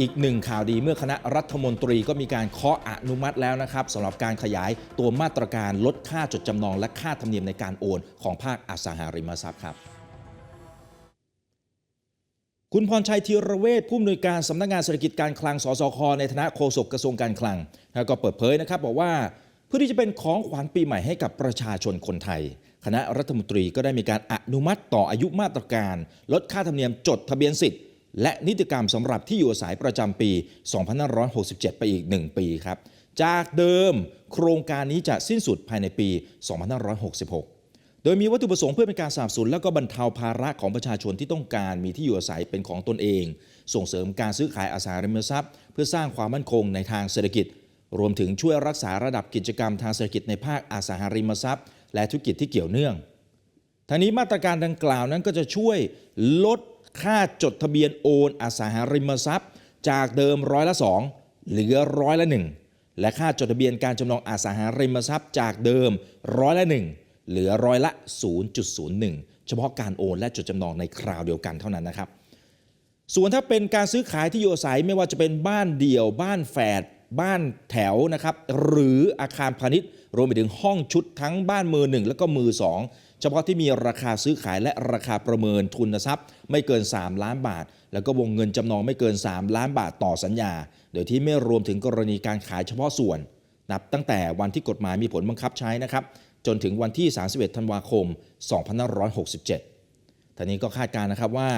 อีกหนึ่งข่าวดีเมื่อคณะรัฐมนตรีก็มีการเคาะอนุมัติแล้วนะครับสำหรับการขยายตัวมาตรการลดค่าจดจำนองและค่าธรรมเนียมในการโอนของภาคอสังหาริมทรัพย์ครับ คุณพรชัยธีรเวชผู้อำนวยการสำนักงานเศรษฐกิจการคลังสสคในฐานะโฆษกกระทรวงการคลังก็เปิดเผยนะครับบอกว่าเพื่อที่จะเป็นของขวัญปีใหม่ให้กับประชาชนคนไทย คณะรัฐมนตรีก็ได้มีการอนุมัติต่ออายุมาตรการ ลดค่าธรรมเนียมจดทะเบียนสิทธิ์ และนิติกรรมสำหรับที่อยู่อาศัยประจำปี 2567 ไปอีก 1 ปีครับ จากเดิมโครงการนี้จะสิ้นสุดภายในปี 2566 โดยมีวัตถุประสงค์เพื่อเป็นการสนับสนุนและก็บรรเทาภาระของประชาชนที่ต้องการมีที่อยู่อาศัยเป็นของตนเอง ส่งเสริมการซื้อขายอสังหาริมทรัพย์ เพื่อสร้างความมั่นคงในทางเศรษฐกิจ รวมถึงช่วยรักษาระดับกิจกรรมทางเศรษฐกิจในภาคอสังหาริมทรัพย์ และธุรกิจที่เกี่ยวเนื่องทางนี้มาตรการดังกล่าวนั้นก็จะช่วยลด ค่าจดทะเบียนโอนอสังหาริมทรัพย์ จากเดิมร้อยละ 2 เหลือร้อยละ 1 และค่าจดทะเบียนการจำนองอสังหาริมทรัพย์จากเดิมร้อยละ 1 เหลือร้อยละ 0.01 เฉพาะการโอนและจดจำนองในคราวเดียวกันเท่านั้นนะครับส่วนถ้าเป็นการซื้อขายที่อยู่อาศัยไม่ว่าจะเป็นบ้านเดี่ยวบ้านแฝด บ้านแถวนะครับหรืออาคารพาณิชย์ รวมไปถึงห้องชุดทั้งบ้านมือหนึ่งและก็มือสองเฉพาะที่มีราคาซื้อขายและราคาประเมินทุนทรัพย์ ไม่เกิน 3 ล้านบาท แล้วก็วงเงินจำนองไม่เกิน 3 ล้านบาทต่อสัญญา โดยที่ไม่รวมถึงกรณีการขายเฉพาะส่วน นับตั้งแต่วันที่กฎหมายมีผลบังคับใช้นะครับจนถึงวันที่ 31 ธันวาคม 2567ท่านี้ก็คาดการณ์นะครับว่า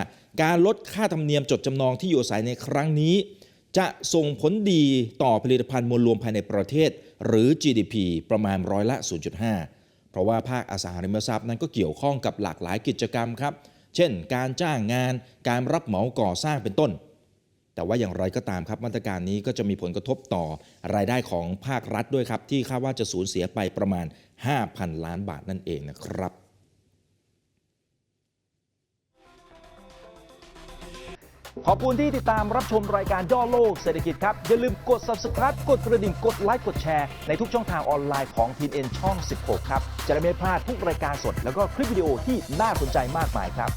การลดค่าธรรมเนียมจดจำนองที่อยู่อาศัยในครั้งนี้ จะส่งผลดีต่อผลิตภัณฑ์มวลรวมภายในประเทศ หรือ GDP ประมาณร้อยละ 0.5 เพราะว่าภาคอสังหาริมทรัพย์นั้นก็เกี่ยวข้องกับหลากหลายกิจกรรมครับ เช่น การจ้างงาน การรับเหมาก่อสร้างเป็นต้น แต่ว่าอย่างไรก็ตามครับมาตรการนี้ก็จะมีผลกระทบต่อรายได้ของภาครัฐด้วยครับ ที่คาดว่าจะสูญเสียไปประมาณ 5,000 ล้านบาทนั่นเองนะครับ ขอบคุณที่ติดตามรับชมรายการย่อโลกเศรษฐกิจครับ อย่าลืมกด subscribe กดกระดิ่งกดไลค์กดแชร์ ในทุกช่องทางออนไลน์ของทีเอ็นช่อง 16 ครับ จะได้ไม่พลาดทุกรายการสด แล้วก็คลิปวิดีโอที่น่าสนใจมากมายครับ